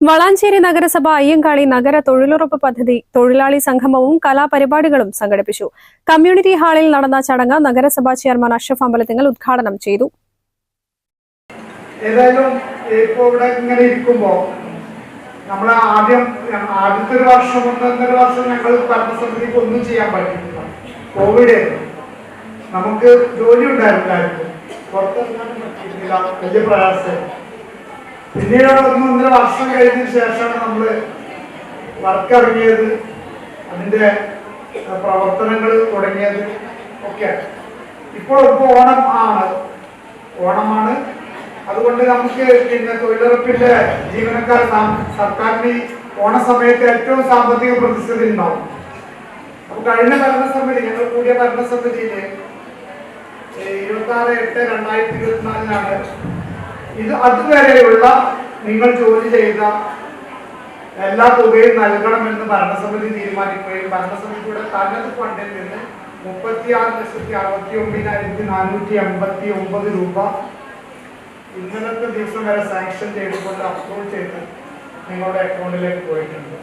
വളാഞ്ചേരി നഗരസഭ അയ്യങ്കാളി നഗര തൊഴിലുറപ്പ് പദ്ധതി തൊഴിലാളി സംഗമവും കലാപരിപാടികളും സംഘടിപ്പിച്ചു. കമ്മ്യൂണിറ്റി ഹാളിൽ നടന്ന ചടങ്ങ് നഗരസഭാ ചെയർമാൻ അഷഫ് അമ്പലത്തിങ്ങൽ ഉദ്ഘാടനം ചെയ്തു. ഇങ്ങനെ നമ്മൾ ആദ്യം ആദ്യത്തെ ഞങ്ങൾ ചെയ്യാൻ നമുക്ക് ജോലി ഉണ്ടായിരുന്നു പുറത്തിറങ്ങാൻ വലിയ പ്രയാസം പിന്നീട് ഒന്നൊന്നര വർഷം കഴിഞ്ഞതിന് ശേഷമാണ് നമ്മൾ വർക്ക് ഇറങ്ങിയത് അതിന്റെ പ്രവർത്തനങ്ങൾ തുടങ്ങിയത് ഒക്കെ ഇപ്പോൾ ഇപ്പോൾ ഓണം ആണ്. ഓണമാണ്. അതുകൊണ്ട് നമുക്ക് പിന്നെ തൊഴിലുറപ്പിന്റെ ജീവനക്കാർ സർക്കാരിന് ഓണ സമയത്ത് ഏറ്റവും സാമ്പത്തിക പ്രതിസന്ധി ഉണ്ടാവും. അപ്പൊ കഴിഞ്ഞ ഭരണസമിതി ഞങ്ങൾ കൂടിയ ഭരണസമിതിയിൽ ഇരുപത്തി ആറ് എട്ട് രണ്ടായിരത്തി ഇരുപത്തിനാലിനാണ് ഇത് അതുവരെയുള്ള നിങ്ങൾ ജോലി ചെയ്ത എല്ലാ തുകയും നൽകണമെന്ന് ഭരണസമിതി തീരുമാനിക്കുകയും ഭരണസമിതിയുടെ തനത് ഫണ്ടിൽ നിന്ന് മുപ്പത്തിയാറ് ലക്ഷത്തി അറുപത്തി ഒമ്പതിനായിരത്തി നാനൂറ്റി എൺപത്തി ഒമ്പത് രൂപ ഇന്നലത്തെ ദിവസം വരെ സാങ്ഷൻ ചെയ്തുകൊണ്ട് അപ്ലോഡ് ചെയ്ത് നിങ്ങളുടെ അക്കൗണ്ടിലേക്ക് പോയിട്ടുണ്ട്.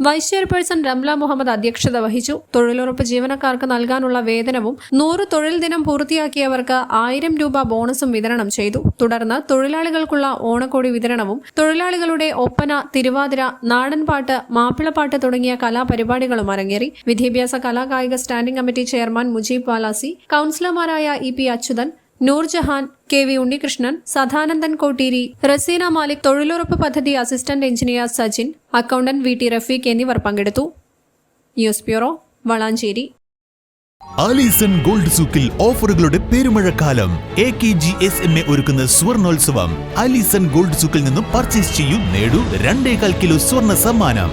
വൈസ് ചെയർപേഴ്സൺ രംല മുഹമ്മദ് അധ്യക്ഷത വഹിച്ചു. തൊഴിലുറപ്പ് ജീവനക്കാർക്ക് നൽകാനുള്ള വേതനവും നൂറ് തൊഴിൽ ദിനം പൂർത്തിയാക്കിയവർക്ക് ആയിരം രൂപ ബോണസും വിതരണം ചെയ്തു. തുടർന്ന് തൊഴിലാളികൾക്കുള്ള ഓണക്കോടി വിതരണവും തൊഴിലാളികളുടെ ഒപ്പന തിരുവാതിര നാടൻപാട്ട് മാപ്പിളപ്പാട്ട് തുടങ്ങിയ കലാപരിപാടികളും അരങ്ങേറി. വിദ്യാഭ്യാസ കലാകായിക standing committee chairman Mujeeb Valasi കൌൺസിലർമാരായ E P Achuthan Noorjahan K V Unnikrishnan Sadanandan Kotteeri Raseena Malik തൊഴിലുറപ്പ് പദ്ധതി assistant engineer Sajin accountant V T Rafeeq എന്നിവർ പങ്കെടുത്തു. News bureau Valanchery. Alison gold സൂക്കിൽ ഓഫറുകളുടെ പെരുമഴക്കാലം. A K G S M A ഒരുക്കുന്ന സ്വർണോത്സവം. Alison gold സൂക്കിൽ നിന്നും purchase ചെയ്യും നേടൂ രണ്ടേകാൽ കിലോ സ്വർണ സമ്മാനം.